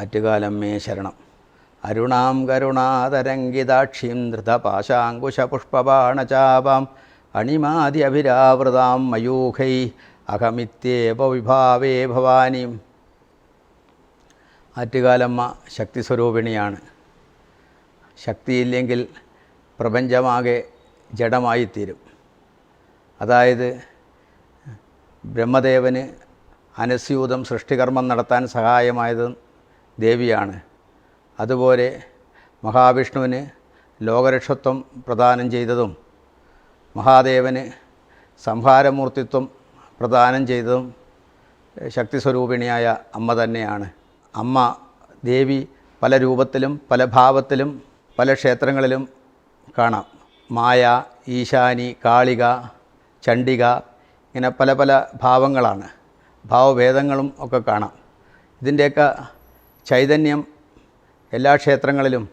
ആറ്റുകാലമ്മേ ശരണം. അരുണാം കരുണാതരംഗിതാക്ഷിം ധൃതപാശാങ്കുശപുഷ്പബാണചാപാം അണിമാതി അഭിരാവൃതാം മയൂഖൈ അഹമിത്യേപ വിഭാവേ ഭവാനിം. ആറ്റുകാലമ്മ ശക്തി സ്വരൂപിണിയാണ് ശക്തിയില്ലെങ്കിൽ പ്രപഞ്ചമാകെ ജഡമായിത്തീരും. അതായത് ബ്രഹ്മദേവന് അനസ്യൂതം സൃഷ്ടികർമ്മം നടത്താൻ സഹായമായത് ദേവിയാണ്. അതുപോലെ മഹാവിഷ്ണുവിന് ലോകരക്ഷത്വം പ്രദാനം ചെയ്തതും മഹാദേവന് സംഹാരമൂർത്തിത്വം പ്രദാനം ചെയ്തതും ശക്തി സ്വരൂപിണിയായ അമ്മ തന്നെയാണ്. അമ്മ ദേവി പല രൂപത്തിലും പല ഭാവത്തിലും പല ക്ഷേത്രങ്ങളിലും കാണാം. മായ ഈശാനി കാളിക ചണ്ഡിക ഇങ്ങനെ പല പല ഭാവങ്ങളാണ്. ഭാവഭേദങ്ങളും ഒക്കെ കാണാം. ഇതിന്റെയൊക്കെ ചൈതന്യം എല്ലാ ക്ഷേത്രങ്ങളിലും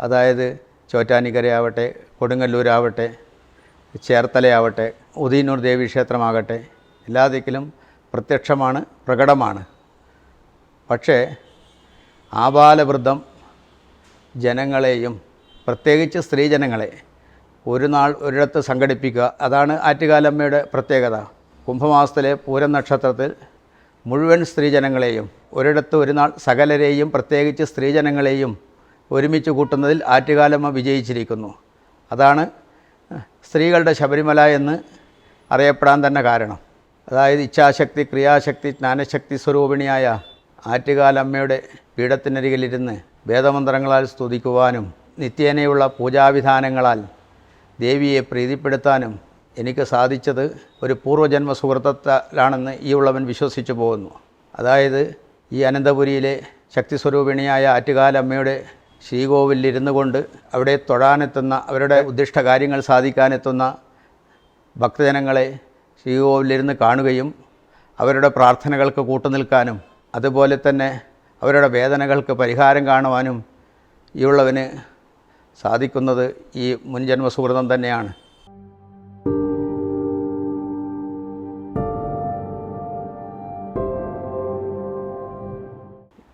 അതായത് ചോറ്റാനിക്കരയാവട്ടെ കൊടുങ്ങല്ലൂരാവട്ടെ ചേർത്തലയാവട്ടെ ഉദയനൂർ ദേവി ക്ഷേത്രമാകട്ടെ എല്ലാ ദിക്കിലും പ്രത്യക്ഷമാണ് പ്രകടമാണ്. പക്ഷേ ആബാലവൃദ്ധം ജനങ്ങളെയും പ്രത്യേകിച്ച് സ്ത്രീജനങ്ങളെ ഒരു നാൾ ഒരിടത്ത് സംഘടിപ്പിക്കുക അതാണ് ആറ്റുകാലമ്മയുടെ പ്രത്യേകത. കുംഭമാസത്തിലെ പൂരം നക്ഷത്രത്തിൽ മുഴുവൻ സ്ത്രീജനങ്ങളെയും ഒരിടത്ത് ഒരു നാൾ സകലരെയും പ്രത്യേകിച്ച് സ്ത്രീജനങ്ങളെയും ഒരുമിച്ച് കൂട്ടുന്നതിൽ ആറ്റുകാലമ്മ വിജയിച്ചിരിക്കുന്നു. അതാണ് സ്ത്രീകളുടെ ശബരിമല എന്ന് അറിയപ്പെടാൻ തന്നെ കാരണം. അതായത് ഇച്ഛാശക്തി ക്രിയാശക്തി ജ്ഞാനശക്തി സ്വരൂപിണിയായ ആറ്റുകാലമ്മയുടെ പീഠത്തിനരികിലിരുന്ന് വേദമന്ത്രങ്ങളാൽ സ്തുതിക്കുവാനും നിത്യേനയുള്ള പൂജാവിധാനങ്ങളാൽ ദേവിയെ പ്രീതിപ്പെടുത്താനും എനിക്ക് സാധിച്ചത് ഒരു പൂർവജന്മ സുഹൃത്തത്താലാണെന്ന് ഈ ഉള്ളവൻ വിശ്വസിച്ചു പോകുന്നു. അതായത് ഈ അനന്തപുരിയിലെ ശക്തി സ്വരൂപിണിയായ ആറ്റുകാലമ്മയുടെ ശ്രീകോവിലിരുന്നു കൊണ്ട് അവിടെ തൊഴാനെത്തുന്ന അവരുടെ ഉദ്ദിഷ്ട കാര്യങ്ങൾ സാധിക്കാനെത്തുന്ന ഭക്തജനങ്ങളെ ശ്രീകോവിലിരുന്ന് കാണുകയും അവരുടെ പ്രാർത്ഥനകൾക്ക് കൂട്ടുനിൽക്കാനും അതുപോലെ തന്നെ അവരുടെ വേദനകൾക്ക് പരിഹാരം കാണുവാനും ഈ ഉള്ളവന് സാധിക്കുന്നത് ഈ മുൻജന്മ സുഹൃതം തന്നെയാണ്.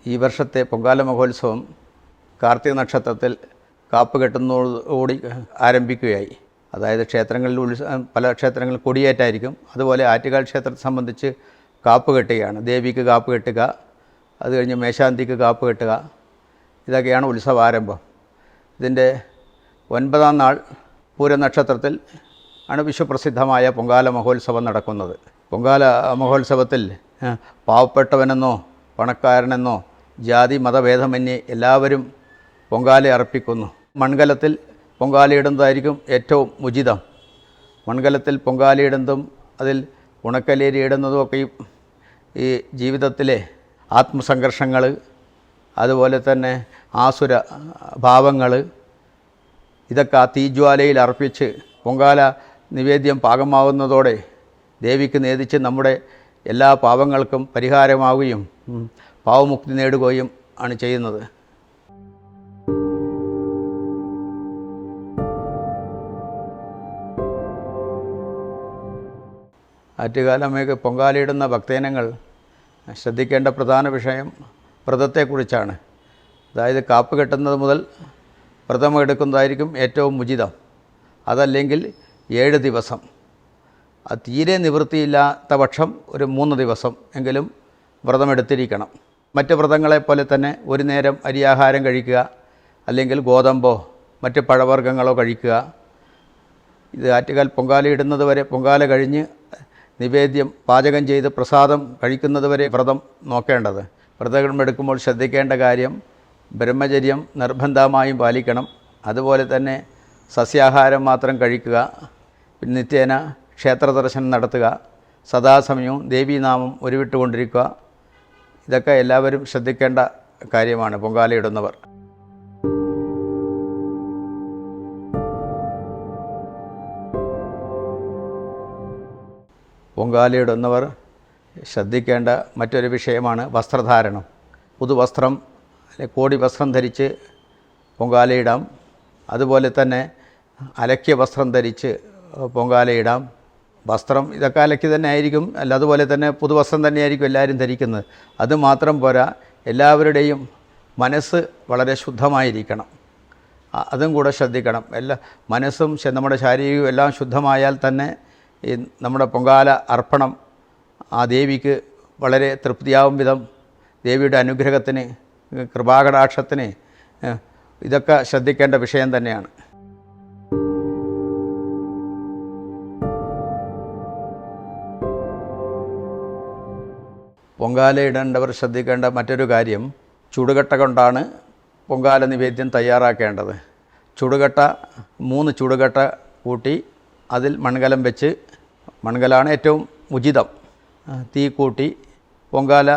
ഈ വർഷത്തെ പൊങ്കാല മഹോത്സവം കാർത്തിക നക്ഷത്രത്തിൽ കാപ്പ് കെട്ടുന്നതോടുകൂടി ആരംഭിക്കുകയായി. അതായത് ക്ഷേത്രങ്ങളിൽ ഉത്സവം പല ക്ഷേത്രങ്ങളിൽ കൊടിയേറ്റായിരിക്കും. അതുപോലെ ആറ്റുകാൽ ക്ഷേത്രത്തെ സംബന്ധിച്ച് കാപ്പ് കെട്ടുകയാണ്. ദേവിക്ക് കാപ്പ് കെട്ടുക അത് കഴിഞ്ഞ് മേശാന്തിക്ക് കാപ്പ് കെട്ടുക. ഇതൊക്കെയാണ് ഉത്സവാരംഭം. ഇതിന്റെ ഒൻപതാം നാൾ പൂരനക്ഷത്രത്തിൽ ആണ് വിശ്വപ്രസിദ്ധമായ പൊങ്കാല മഹോത്സവം നടക്കുന്നത്. പൊങ്കാല മഹോത്സവത്തിൽ പാവപ്പെട്ടവനെന്നോ പണക്കാരനെന്നോ ജാതി മതഭേദമന്യേ എല്ലാവരും പൊങ്കാല അർപ്പിക്കുന്നു. മൺകലത്തിൽ പൊങ്കാലയിടുന്നതായിരിക്കും ഏറ്റവും ഉചിതം. മൺകലത്തിൽ പൊങ്കാലയിടുന്നതും അതിൽ ഉണക്കലേരി ഇടുന്നതും ഒക്കെ ഈ- ജീവിതത്തിലെ ആത്മസംഘർഷങ്ങൾ അതുപോലെ തന്നെ ആസുര ഭാവങ്ങൾ ഇതൊക്കെ ആ തീജ്വാലയിൽ അർപ്പിച്ച് പൊങ്കാല നിവേദ്യം പാകമാവുന്നതോടെ ദേവിക്ക് നേദിച്ച് നമ്മുടെ എല്ലാ പാവങ്ങൾക്കും പരിഹാരമാവുകയും പാവമുക്തി നേടുകയും ആണ് ചെയ്യുന്നത്. ആറ്റുകാലമേക്ക് പൊങ്കാലയിടുന്ന ഭക്തജനങ്ങൾ ശ്രദ്ധിക്കേണ്ട പ്രധാന വിഷയം വ്രതത്തെക്കുറിച്ചാണ്. അതായത് കാപ്പ് കെട്ടുന്നത് മുതൽ വ്രതം എടുക്കുന്നതായിരിക്കും ഏറ്റവും ഉചിതം. അതല്ലെങ്കിൽ ഏഴ് ദിവസം. തീരെ നിവൃത്തിയില്ലാത്ത പക്ഷം ഒരു മൂന്ന് ദിവസം എങ്കിലും വ്രതമെടുത്തിരിക്കണം മറ്റ് വ്രതങ്ങളെപ്പോലെ തന്നെ ഒരു നേരം അരിയാഹാരം കഴിക്കുക അല്ലെങ്കിൽ ഗോതമ്പോ മറ്റ് പഴവർഗങ്ങളോ കഴിക്കുക. ഇത് ആറ്റുകാൽ പൊങ്കാല ഇടുന്നത് വരെ പൊങ്കാല കഴിഞ്ഞ് നിവേദ്യം പാചകം ചെയ്ത് പ്രസാദം കഴിക്കുന്നത് വരെ വ്രതം നോക്കേണ്ടത്. വ്രതം എടുക്കുമ്പോൾ ശ്രദ്ധിക്കേണ്ട കാര്യം ബ്രഹ്മചര്യം നിർബന്ധമായും പാലിക്കണം. അതുപോലെ തന്നെ സസ്യാഹാരം മാത്രം കഴിക്കുക പിന്നെ നിത്യേന ക്ഷേത്ര ദർശനം നടത്തുക സദാസമയവും ദേവീനാമം ഉരുവിട്ടുകൊണ്ടിരിക്കുക ഇതൊക്കെ എല്ലാവരും ശ്രദ്ധിക്കേണ്ട കാര്യമാണ് പൊങ്കാലയിടുന്നവർ പൊങ്കാലയിടുന്നവർ ശ്രദ്ധിക്കേണ്ട മറ്റൊരു വിഷയമാണ് വസ്ത്രധാരണം. പുതുവസ്ത്രം കോടി വസ്ത്രം ധരിച്ച് പൊങ്കാലയിടാം അതുപോലെ തന്നെ അലക്കിയ വസ്ത്രം ധരിച്ച് പൊങ്കാലയിടാം വസ്ത്രം ഇതൊക്കെ അലക്കി തന്നെ ആയിരിക്കും. അല്ല അതുപോലെ തന്നെ പുതുവസ്ത്രം തന്നെയായിരിക്കും എല്ലാവരും ധരിക്കുന്നത്. അത് മാത്രം പോരാ എല്ലാവരുടെയും മനസ്സ് വളരെ ശുദ്ധമായിരിക്കണം. അതും കൂടെ ശ്രദ്ധിക്കണം. എല്ലാ മനസ്സും നമ്മുടെ ശാരീരികവും എല്ലാം ശുദ്ധമായാൽ തന്നെ ഈ നമ്മുടെ പൊങ്കാല അർപ്പണം ആ ദേവിക്ക് വളരെ തൃപ്തിയാവും വിധം. ദേവിയുടെ അനുഗ്രഹത്തിന് കൃപാകടാക്ഷത്തിന് ഇതൊക്കെ ശ്രദ്ധിക്കേണ്ട വിഷയം തന്നെയാണ്. പൊങ്കാല ഇടേണ്ടവർ ശ്രദ്ധിക്കേണ്ട മറ്റൊരു കാര്യം ചുടുകട്ട കൊണ്ടാണ് പൊങ്കാല നിവേദ്യം തയ്യാറാക്കേണ്ടത്. ചുടുകട്ട മൂന്ന് ചുടുകട്ട കൂട്ടി അതിൽ മൺകലം വെച്ച് മൺകലാണ് ഏറ്റവും ഉചിതം. തീ കൂട്ടി പൊങ്കാല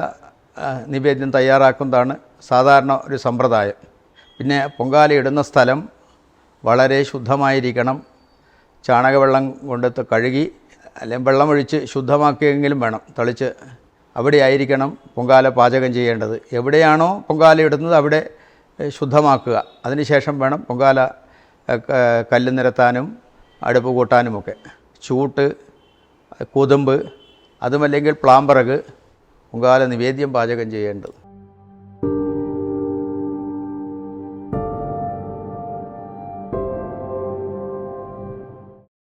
നിവേദ്യം തയ്യാറാക്കുന്നതാണ് സാധാരണ ഒരു സമ്പ്രദായം. പിന്നെ പൊങ്കാല ഇടുന്ന സ്ഥലം വളരെ ശുദ്ധമായിരിക്കണം. ചാണകവെള്ളം കൊണ്ടെത്ത് കഴുകി അല്ലെങ്കിൽ വെള്ളമൊഴിച്ച് ശുദ്ധമാക്കിയെങ്കിലും വേണം. തളിച്ച് അവിടെ ആയിരിക്കണം പൊങ്കാല പാചകം ചെയ്യേണ്ടത്. എവിടെയാണോ പൊങ്കാല ഇടുന്നത് അവിടെ ശുദ്ധമാക്കുക. അതിനുശേഷം വേണം പൊങ്കാല കല്ല് നിരത്താനും അടുപ്പ് കൂട്ടാനുമൊക്കെ. ചൂട്ട് കൊതുമ്പ് അതുമല്ലെങ്കിൽ പ്ലാമ്പറക് പൊങ്കാല നിവേദ്യം പാചകം ചെയ്യേണ്ടത്.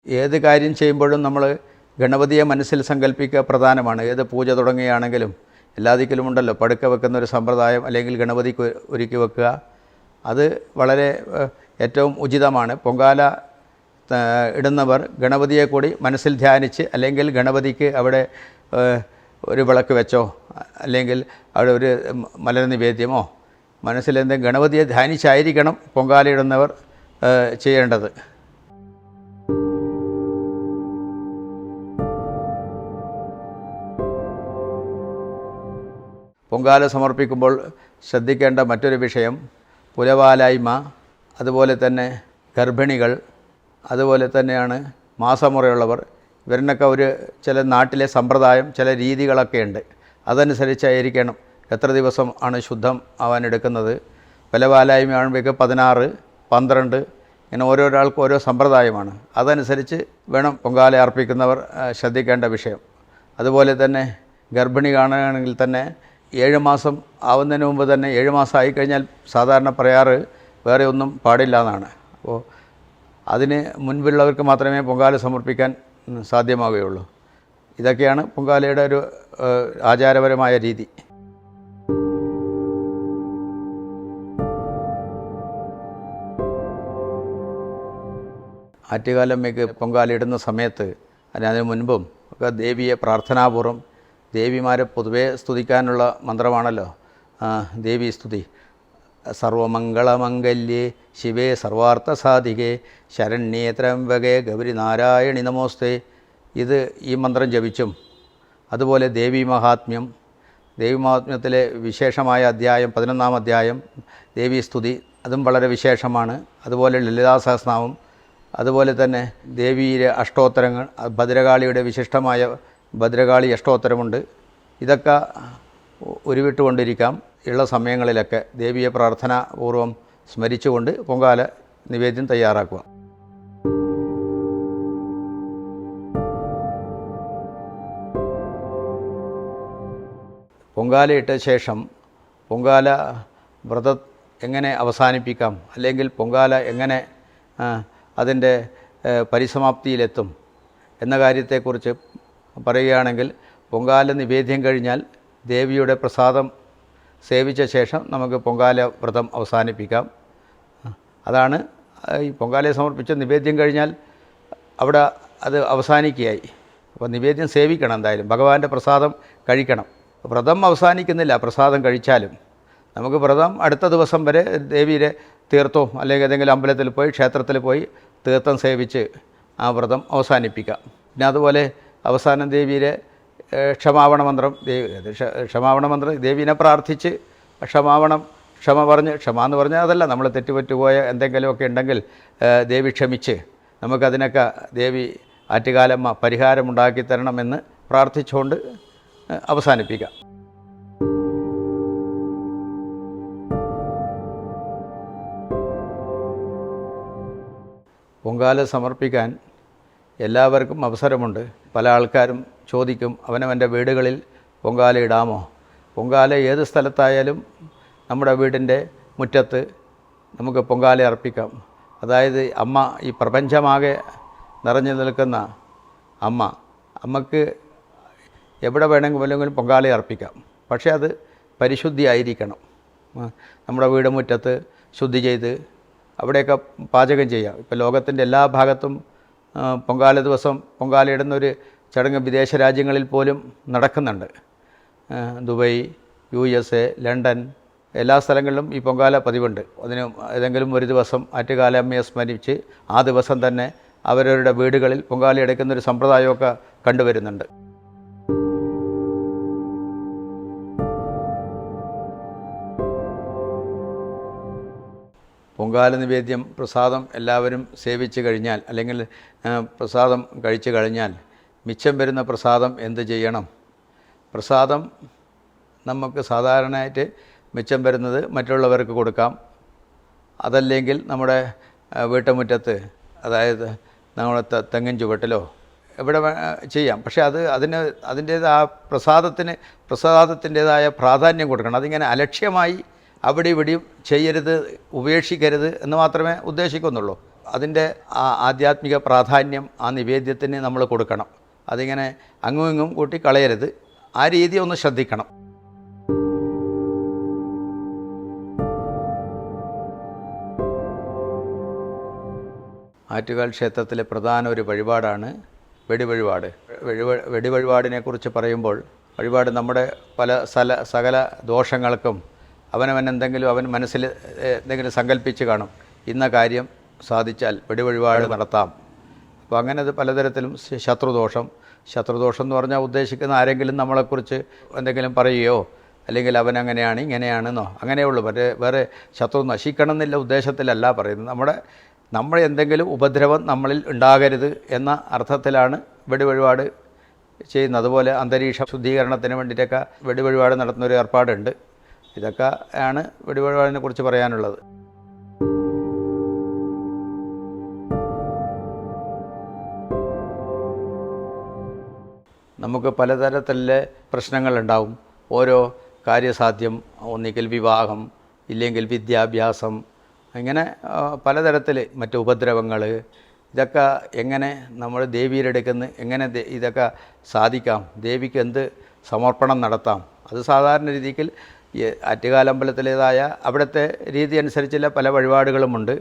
ഏത് കാര്യം ചെയ്യുമ്പോഴും നമ്മൾ ഗണപതിയെ മനസ്സിൽ സങ്കല്പിക്കുക പ്രധാനമാണ്. ഏത് പൂജ തുടങ്ങുകയാണെങ്കിലും എല്ലാ ദിക്കിലും ഉണ്ടല്ലോ. പടുക്ക വെക്കുന്ന ഒരു സമ്പ്രദായം അല്ലെങ്കിൽ ഗണപതിക്ക് ഒരുക്കി വെക്കുക. അത് വളരെ ഏറ്റവും ഉചിതമാണ്. പൊങ്കാല ഇടുന്നവർ ഗണപതിയെ കൂടി മനസ്സിൽ ധ്യാനിച്ച് അല്ലെങ്കിൽ ഗണപതിക്ക് അവിടെ ഒരു വിളക്ക് വെച്ചോ അല്ലെങ്കിൽ അവിടെ ഒരു മലര നിവേദ്യമോ മനസ്സിലെന്തെങ്കിലും ഗണപതിയെ ധ്യാനിച്ചായിരിക്കണം പൊങ്കാല ഇടുന്നവർ ചെയ്യേണ്ടത്. പൊങ്കാല സമർപ്പിക്കുമ്പോൾ ശ്രദ്ധിക്കേണ്ട മറ്റൊരു വിഷയം പുലവാലായ്മ അതുപോലെ തന്നെ ഗർഭിണികൾ അതുപോലെ തന്നെയാണ് മാസമുറയുള്ളവർ. ഇവരിനൊക്കെ ഒരു ചില നാട്ടിലെ സമ്പ്രദായം ചില രീതികളൊക്കെ ഉണ്ട്. അതനുസരിച്ചായിരിക്കണം എത്ര ദിവസം ആണ് ശുദ്ധം ആവാൻ എടുക്കുന്നത്. പുലവാലായ്മ ആകുമ്പോഴേക്ക് പതിനാറ് പന്ത്രണ്ട് ഇങ്ങനെ ഓരോരാൾക്കും ഓരോ സമ്പ്രദായമാണ്. അതനുസരിച്ച് വേണം പൊങ്കാല അർപ്പിക്കുന്നവർ ശ്രദ്ധിക്കേണ്ട വിഷയം. അതുപോലെ തന്നെ ഗർഭിണി കാണുകയാണെങ്കിൽ തന്നെ ഏഴ് മാസം ആവുന്നതിന് മുമ്പ് തന്നെ ഏഴ് മാസം ആയിക്കഴിഞ്ഞാൽ സാധാരണ പറയാറ് വേറെ ഒന്നും പാടില്ല എന്നാണ്. അപ്പോൾ അതിന് മുൻപുള്ളവർക്ക് മാത്രമേ പൊങ്കാല സമർപ്പിക്കാൻ സാധ്യമാവുകയുള്ളൂ. ഇതൊക്കെയാണ് പൊങ്കാലയുടെ ഒരു ആചാരപരമായ രീതി. ആറ്റുകാലമ്മയ്ക്ക് പൊങ്കാലയിടുന്ന സമയത്ത് അതിന് അതിന് മുൻപും ഒക്കെ ദേവിയെ പ്രാർത്ഥനാപൂർവം ദേവിമാരെ പൊതുവേ സ്തുതിക്കാനുള്ള മന്ത്രമാണല്ലോ. ദേവി സ്തുതി. സർവമംഗളമംഗല്യേ ശിവേ സർവാർത്ഥസാധികേ. ശരണ്യേ ത്രംബകേ ഗൗരി നാരായണി നമോസ്തേ. ഇത് ഈ മന്ത്രം ജപിച്ചും. അതുപോലെ ദേവി മഹാത്മ്യം. ദേവി മഹാത്മ്യത്തിലെ വിശേഷമായ അധ്യായം പതിനൊന്നാം അധ്യായം ദേവി സ്തുതി. അതും വളരെ വിശേഷമാണ്. അതുപോലെ ലളിതാ സഹസ്രനാമം അതുപോലെ തന്നെ ദേവിയിലെ അഷ്ടോത്തരങ്ങൾ ഭദ്രകാളിയുടെ വിശിഷ്ടമായ ഭദ്രകാളി അഷ്ടോത്തരമുണ്ട്. ഇതൊക്കെ ഉരുവിട്ടുകൊണ്ടിരിക്കാം. ഉള്ള സമയങ്ങളിലൊക്കെ ദേവിയെ പ്രാർത്ഥനാപൂർവം സ്മരിച്ചുകൊണ്ട് പൊങ്കാല നിവേദ്യം തയ്യാറാക്കുക. പൊങ്കാല ഇട്ട ശേഷം പൊങ്കാല വ്രത എങ്ങനെ അവസാനിപ്പിക്കാം? അല്ലെങ്കിൽ പൊങ്കാല എങ്ങനെ അതിന്റെ പരിസമാപ്തിയിലെത്തും? എന്ന കാര്യത്തെക്കുറിച്ച് പറയുകയാണെങ്കിൽ പൊങ്കാല നിവേദ്യം കഴിഞ്ഞാൽ ദേവിയുടെ പ്രസാദം സേവിച്ച ശേഷം നമുക്ക് പൊങ്കാല വ്രതം അവസാനിപ്പിക്കാം. അതാണ് ഈ പൊങ്കാലയെ സമർപ്പിച്ച നിവേദ്യം കഴിഞ്ഞാൽ അവിടെ അത് അവസാനിക്കുകയായി. അപ്പോൾ നിവേദ്യം സേവിക്കണം എന്തായാലും. ഭഗവാന്റെ പ്രസാദം കഴിക്കണം. വ്രതം അവസാനിക്കുന്നില്ല പ്രസാദം കഴിച്ചാലും. നമുക്ക് വ്രതം അടുത്ത ദിവസം വരെ ദേവിയുടെ തീർത്ഥവും അല്ലെങ്കിൽ ഏതെങ്കിലും അമ്പലത്തിൽ പോയി ക്ഷേത്രത്തിൽ പോയി തീർത്ഥം സേവിച്ച് ആ വ്രതം അവസാനിപ്പിക്കാം. പിന്നെ അതുപോലെ അവസാനം ദേവിയിലെ ക്ഷമാവണ മന്ത്രം ദേവി ക്ഷമാവണ മന്ത്രം ദേവീനെ പ്രാർത്ഥിച്ച് ക്ഷമാവണം ക്ഷമ പറഞ്ഞ് ക്ഷമ എന്ന് പറഞ്ഞാൽ അതല്ല നമ്മൾ തെറ്റുപറ്റുപോയ എന്തെങ്കിലുമൊക്കെ ഉണ്ടെങ്കിൽ ദേവി ക്ഷമിച്ച് നമുക്കതിനൊക്കെ ദേവി ആറ്റുകാലമ്മ പരിഹാരമുണ്ടാക്കി തരണമെന്ന് പ്രാർത്ഥിച്ചുകൊണ്ട് അവസാനിപ്പിക്കാം. പൊങ്കാല സമർപ്പിക്കാൻ എല്ലാവർക്കും അവസരമുണ്ട്. പല ആൾക്കാരും ചോദിക്കും അവനവന്റെ വീടുകളിൽ പൊങ്കാല ഇടാമോ? പൊങ്കാല ഏത് സ്ഥലത്തായാലും നമ്മുടെ വീടിന്റെ മുറ്റത്ത് നമുക്ക് പൊങ്കാല അർപ്പിക്കാം. അതായത് അമ്മ ഈ പ്രപഞ്ചമാകെ നിറഞ്ഞു നിൽക്കുന്ന അമ്മ അമ്മയ്ക്ക് എവിടെ വേണമെങ്കിലും പൊങ്കാല അർപ്പിക്കാം. പക്ഷേ അത് പരിശുദ്ധിയായിരിക്കണം നമ്മുടെ വീട് മുറ്റത്ത് ശുദ്ധി ചെയ്ത് അവിടെയൊക്കെ പാചകം ചെയ്യാം. ഇപ്പോൾ ലോകത്തിന്റെ എല്ലാ ഭാഗത്തും പൊങ്കാല ദിവസം പൊങ്കാല ഇടുന്നൊരു ചടങ്ങ് വിദേശ രാജ്യങ്ങളിൽ പോലും നടക്കുന്നുണ്ട്. Dubai U S A London എല്ലാ സ്ഥലങ്ങളിലും ഈ പൊങ്കാല പതിവുണ്ട്. അതിന് ഏതെങ്കിലും ഒരു ദിവസം ആറ്റുകാലമ്മയെ സ്മരിച്ച് ആ ദിവസം തന്നെ അവരവരുടെ വീടുകളിൽ പൊങ്കാല എടുക്കുന്ന ഒരു സമ്പ്രദായമൊക്കെ കണ്ടുവരുന്നുണ്ട്. പൊങ്കാല നിവേദ്യം പ്രസാദം എല്ലാവരും സേവിച്ച് കഴിഞ്ഞാൽ അല്ലെങ്കിൽ പ്രസാദം കഴിച്ചു കഴിഞ്ഞാൽ മിച്ചം വരുന്ന പ്രസാദം എന്ത് ചെയ്യണം? പ്രസാദം നമുക്ക് സാധാരണയായിട്ട് മിച്ചം വരുന്നത് മറ്റുള്ളവർക്ക് കൊടുക്കാം. അതല്ലെങ്കിൽ നമ്മുടെ വീട്ടുമുറ്റത്ത് അതായത് നമ്മുടെ തെങ്ങിൻ ചുവട്ടിലോ എവിടെ ചെയ്യാം. പക്ഷേ അത് അതിന് അതിന്റേത് ആ പ്രസാദത്തിന് പ്രസാദത്തിന്റേതായ പ്രാധാന്യം കൊടുക്കണം. അതിങ്ങനെ അലക്ഷ്യമായി അവിടെ ഇവിടെയും ചെയ്യരുത് ഉപേക്ഷിക്കരുത് എന്ന് മാത്രമേ ഉദ്ദേശിക്കുന്നുള്ളൂ. അതിന്റെ ആ ആധ്യാത്മിക പ്രാധാന്യം ആ നിവേദ്യത്തിന് നമ്മൾ കൊടുക്കണം. അതിങ്ങനെ അങ്ങും ഇങ്ങും കൂട്ടി കളയരുത് ആ രീതി ഒന്ന് ശ്രദ്ധിക്കണം. ആറ്റുകാൽ ക്ഷേത്രത്തിലെ പ്രധാന ഒരു വഴിപാടാണ് വെടിവഴിപാട്. വെടിവ വെടിവഴിപാടിനെക്കുറിച്ച് പറയുമ്പോൾ വഴിപാട് നമ്മുടെ പല സ്ഥല സകല ദോഷങ്ങൾക്കും അവനവൻ എന്തെങ്കിലും അവൻ മനസ്സിൽ എന്തെങ്കിലും സങ്കല്പിച്ച് കാണും. ഇന്ന കാര്യം സാധിച്ചാൽ വെടിവഴിപാട് നടത്താം. അപ്പോൾ അങ്ങനെ അത് പലതരത്തിലും ശത്രുദോഷം. ശത്രുദോഷം എന്ന് പറഞ്ഞാൽ ഉദ്ദേശിക്കുന്ന ആരെങ്കിലും നമ്മളെക്കുറിച്ച് എന്തെങ്കിലും പറയുകയോ അല്ലെങ്കിൽ അവൻ അങ്ങനെയാണ് ഇങ്ങനെയാണെന്നോ അങ്ങനെയുള്ളൂ മറ്റേ വേറെ ശത്രു നശിക്കണം എന്നില്ല ഉദ്ദേശത്തിലല്ല പറയുന്നത്. നമ്മുടെ നമ്മൾ എന്തെങ്കിലും ഉപദ്രവം നമ്മളിൽ ഉണ്ടാകരുത് എന്ന അർത്ഥത്തിലാണ് വെടിവഴിപാട് ചെയ്യുന്നത്. അതുപോലെ അന്തരീക്ഷ ശുദ്ധീകരണത്തിന് വേണ്ടിയിട്ടൊക്കെ വെടിവഴിപാട് നടത്തുന്ന ഒരു ഏർപ്പാടുണ്ട്. ഇതൊക്കെ ആണ് വെടിവഴിപാടിനെ കുറിച്ച് പറയാനുള്ളത്. നമുക്ക് പലതരത്തിലെ പ്രശ്നങ്ങളുണ്ടാവും. ഓരോ കാര്യസാധ്യം ഒന്നിക്കൽ വിവാഹം ഇല്ലെങ്കിൽ വിദ്യാഭ്യാസം അങ്ങനെ പലതരത്തിൽ മറ്റു ഉപദ്രവങ്ങൾ ഇതൊക്കെ എങ്ങനെ നമ്മൾ ദേവിയുടെ അടുക്കുന്ന എങ്ങനെ ഇതൊക്കെ സാധിക്കാം ദേവിക്ക് എന്ത് സമർപ്പണം നടത്താം അത് സാധാരണ രീതിയിൽ ഈ ആറ്റുകാലമ്പലത്തിലേതായ അവിടുത്തെ രീതി അനുസരിച്ചുള്ള പല വഴിപാടുകളുമുണ്ട്.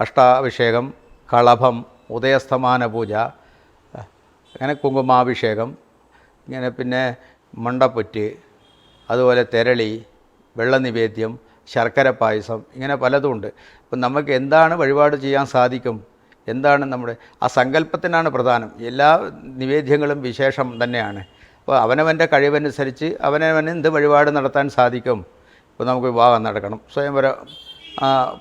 അഷ്ടാഭിഷേകം കളഭം ഉദയസ്തമാന പൂജ അങ്ങനെ കുങ്കുമാഭിഷേകം ഇങ്ങനെ പിന്നെ മണ്ടപ്പൊറ്റ് അതുപോലെ തെരളി വെള്ളനിവേദ്യം ശർക്കര പായസം ഇങ്ങനെ പലതുമുണ്ട്. അപ്പം നമുക്ക് എന്താണ് വഴിപാട് ചെയ്യാൻ സാധിക്കും? എന്താണ് നമ്മുടെ ആ സങ്കല്പത്തിനാണ് പ്രധാനം. എല്ലാ നിവേദ്യങ്ങളും വിശേഷം തന്നെയാണ്. അപ്പോൾ അവനവന്റെ കഴിവനുസരിച്ച് അവനവന് എന്ത് വഴിപാട് നടത്താൻ സാധിക്കും? ഇപ്പോൾ നമുക്ക് വിവാഹം നടക്കണം. സ്വയംവരം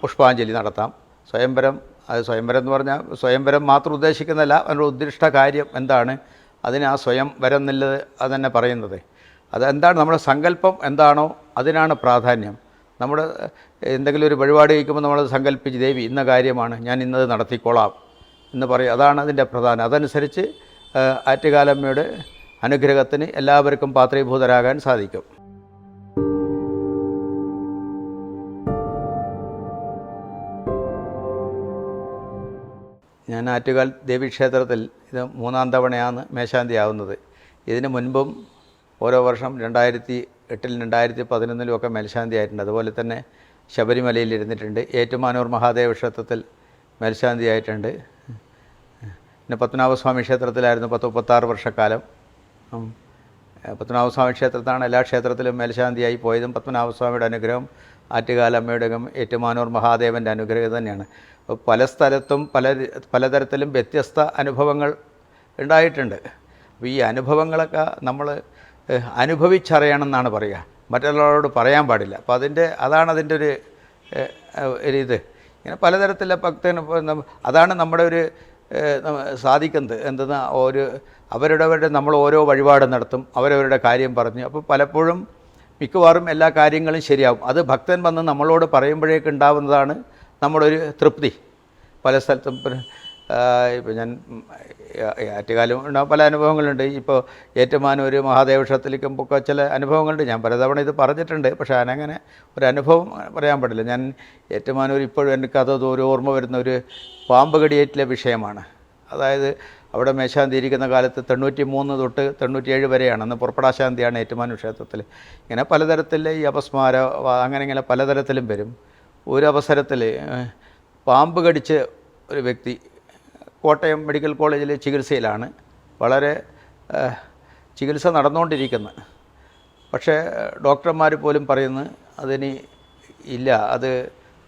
പുഷ്പാഞ്ജലി നടത്താം. സ്വയംവരം അത് സ്വയംവരം എന്ന് പറഞ്ഞാൽ സ്വയംവരം മാത്രം ഉദ്ദേശിക്കുന്നതല്ല അതിന്റെ ഉദ്ദിഷ്ട കാര്യം എന്താണ്? അതിന് ആ സ്വയം വരം എന്നുള്ളത് അത് തന്നെ പറയുന്നത്. അതെന്താണ് നമ്മുടെ സങ്കല്പം എന്താണോ അതിനാണ് പ്രാധാന്യം. നമ്മുടെ എന്തെങ്കിലും ഒരു വഴിപാട് കഴിക്കുമ്പോൾ നമ്മൾ സങ്കല്പിച്ച് ദേവി ഇന്ന കാര്യമാണ് ഞാൻ ഇന്നത് നടത്തിക്കോളാം എന്ന് പറയും. അതാണ് അതിന്റെ പ്രധാനം. അതനുസരിച്ച് ആറ്റുകാലമ്മയുടെ അനുഗ്രഹത്തിന് എല്ലാവർക്കും പാത്രീഭൂതരാകാൻ സാധിക്കും. ഞാൻ ആറ്റുകാൽ ദേവീക്ഷേത്രത്തിൽ ഇത് മൂന്നാം തവണയാണ് മേശാന്തി ആവുന്നത് ഇതിന് മുൻപും ഓരോ വർഷം രണ്ടായിരത്തി എട്ടിൽ രണ്ടായിരത്തി പതിനൊന്നിലും ഒക്കെ മേൽശാന്തി ആയിട്ടുണ്ട് അതുപോലെ തന്നെ ശബരിമലയിൽ ഇരുന്നിട്ടുണ്ട്. ഏറ്റുമാനൂർ മഹാദേവ ക്ഷേത്രത്തിൽ മേൽശാന്തി ആയിട്ടുണ്ട് പിന്നെ പത്മനാഭസ്വാമി ക്ഷേത്രത്തിലായിരുന്നു പത്ത് മുപ്പത്താറ് വർഷക്കാലം. പത്മനാഭസ്വാമി ക്ഷേത്രത്താണ് എല്ലാ ക്ഷേത്രത്തിലും മേൽശാന്തിയായി പോയതും പത്മനാഭസ്വാമിയുടെ അനുഗ്രഹം ആറ്റുകാലമ്മയുടെ ഏറ്റുമാനൂർ മഹാദേവന്റെ അനുഗ്രഹം തന്നെയാണ്. പല സ്ഥലത്തും പല പലതരത്തിലും വ്യത്യസ്ത അനുഭവങ്ങൾ ഉണ്ടായിട്ടുണ്ട്. അപ്പോൾ ഈ അനുഭവങ്ങളൊക്കെ നമ്മൾ അനുഭവിച്ചറിയണമെന്നാണ് പറയുക. മറ്റുള്ളവരോട് പറയാൻ പാടില്ല. അപ്പോൾ അതിന്റെ അതാണ് അതിന്റെ ഒരു ഇത്. ഇങ്ങനെ പലതരത്തിലുള്ള ഭക്തന് അതാണ് നമ്മുടെ ഒരു സാധിക്കുന്നത്. എന്തെന്ന് ഒരു അവരുടെ നമ്മൾ ഓരോ വഴിപാട് നടത്തും അവരവരുടെ കാര്യം പറഞ്ഞു. അപ്പോൾ പലപ്പോഴും മിക്കവാറും എല്ലാ കാര്യങ്ങളും ശരിയാവും. അത് ഭക്തൻ വന്ന് നമ്മളോട് പറയുമ്പോഴേക്ക് ഉണ്ടാവുന്നതാണ് നമ്മുടെ ഒരു തൃപ്തി. പല സ്ഥലത്തും ഇപ്പോൾ ഞാൻ ആറ്റുകാലം ഉണ്ടാകും പല അനുഭവങ്ങളുണ്ട്. ഇപ്പോൾ ഏറ്റുമാനൂർ മഹാദേവ ക്ഷേത്രത്തിലേക്കുമ്പോൾ ചില അനുഭവങ്ങളുണ്ട്. ഞാൻ പലതവണ ഇത് പറഞ്ഞിട്ടുണ്ട്. പക്ഷേ ഞാനങ്ങനെ ഒരു അനുഭവം പറയാൻ പാടില്ല ഞാൻ ഏറ്റുമാനൂർ ഇപ്പോഴും എനിക്ക് അത് ഓർമ്മ വരുന്ന ഒരു പാമ്പ് കടിയേറ്റിലെ വിഷയമാണ്. അതായത് അവിടെ മേശാന്തി ഇരിക്കുന്ന കാലത്ത് തൊണ്ണൂറ്റി മൂന്ന് തൊട്ട് തൊണ്ണൂറ്റിയേഴ് വരെയാണ്. അന്ന് പുറപ്പെടാശാന്തിയാണ് ഏറ്റുമാനൂർ ക്ഷേത്രത്തിൽ ഇങ്ങനെ പലതരത്തിൽ ഈ അപസ്മാര അങ്ങനെ ഇങ്ങനെ പലതരത്തിലും വരും. ഒരു അവസരത്തിൽ പാമ്പ് കടിച്ച് ഒരു വ്യക്തി കോട്ടയം മെഡിക്കൽ കോളേജിൽ ചികിത്സയിലാണ്. വളരെ ചികിത്സ നടന്നുകൊണ്ടിരിക്കുന്നത് പക്ഷേ ഡോക്ടർമാർ പോലും പറയുന്നു അതിനി ഇല്ല അത്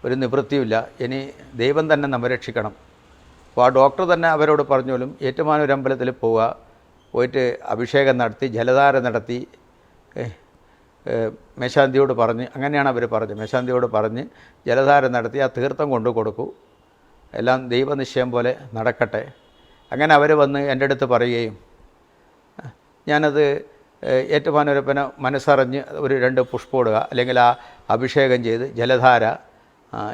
ഒരു നിവൃത്തിയുമില്ല. ഇനി ദൈവം തന്നെ നമ്മെ രക്ഷിക്കണം. അപ്പോൾ ആ ഡോക്ടർ തന്നെ അവരോട് പറഞ്ഞോലും ഏറ്റുമാനൂർ അമ്പലത്തിൽ പോവുക പോയിട്ട് അഭിഷേകം നടത്തി ജലധാര നടത്തി മേശാന്തിയോട് പറഞ്ഞ് അങ്ങനെയാണ് അവർ പറഞ്ഞത് മേശാന്തിയോട് പറഞ്ഞ് ജലധാര നടത്തി ആ തീർത്ഥം കൊണ്ടു കൊടുക്കൂ എല്ലാം ദൈവനിശ്ചയം പോലെ നടക്കട്ടെ. അങ്ങനെ അവർ വന്ന് എന്റെ അടുത്ത് പറയുകയും ഞാനത് ഏറ്റുമാനൂരപ്പന മനസ്സറിഞ്ഞ് ഒരു രണ്ട് പുഷ്പം ഇടുക അല്ലെങ്കിൽ ആ അഭിഷേകം ചെയ്ത് ജലധാര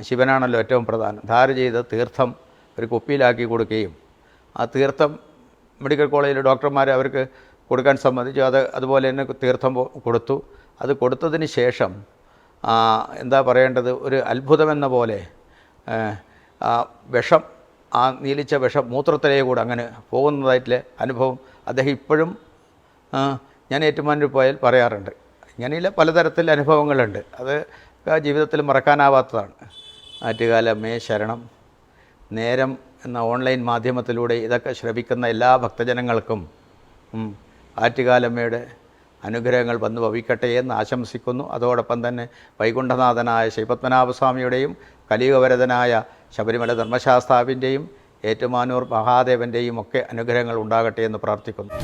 ശിവനാണല്ലോ ഏറ്റവും പ്രധാനം ധാര ചെയ്ത് തീർത്ഥം ഒരു കുപ്പിയിലാക്കി കൊടുക്കുകയും ആ തീർത്ഥം മെഡിക്കൽ കോളേജിലെ ഡോക്ടർമാർ അവർക്ക് കൊടുക്കാൻ സമ്മതിച്ചു. അത് അതുപോലെ തന്നെ തീർത്ഥം കൊടുത്തു. അത് കൊടുത്തതിന് ശേഷം എന്താ പറയേണ്ടത്? ഒരു അത്ഭുതമെന്ന പോലെ വിഷം ആ നീലിച്ച വിഷം മൂത്രത്തിലേ കൂടെ അങ്ങനെ പോകുന്നതായിട്ടുള്ള അനുഭവം അദ്ദേഹം ഇപ്പോഴും ഞാൻ ഏറ്റുമാനൂർ പോയാൽ പറയാറുണ്ട്. ഇങ്ങനെയുള്ള പലതരത്തിൽ അനുഭവങ്ങളുണ്ട്. അത് ജീവിതത്തിൽ മറക്കാനാവാത്തതാണ്. ആറ്റുകാലമ്മേ ശരണം. നേരം എന്ന ഓൺലൈൻ മാധ്യമത്തിലൂടെ ഇതൊക്കെ ശ്രവിക്കുന്ന എല്ലാ ഭക്തജനങ്ങൾക്കും ആറ്റുകാലമ്മയുടെ അനുഗ്രഹങ്ങൾ വന്നു ഭവിക്കട്ടെ എന്ന് ആശംസിക്കുന്നു. അതോടൊപ്പം തന്നെ വൈകുണ്ഠനാഥനായ ശ്രീപത്മനാഭസ്വാമിയുടെയും കലിയുഗവരതനായ ശബരിമല ധർമ്മശാസ്താവിന്റെയും ഏറ്റുമാനൂർ മഹാദേവന്റെയും ഒക്കെ അനുഗ്രഹങ്ങൾ ഉണ്ടാകട്ടെ എന്ന് പ്രാർത്ഥിക്കുന്നു.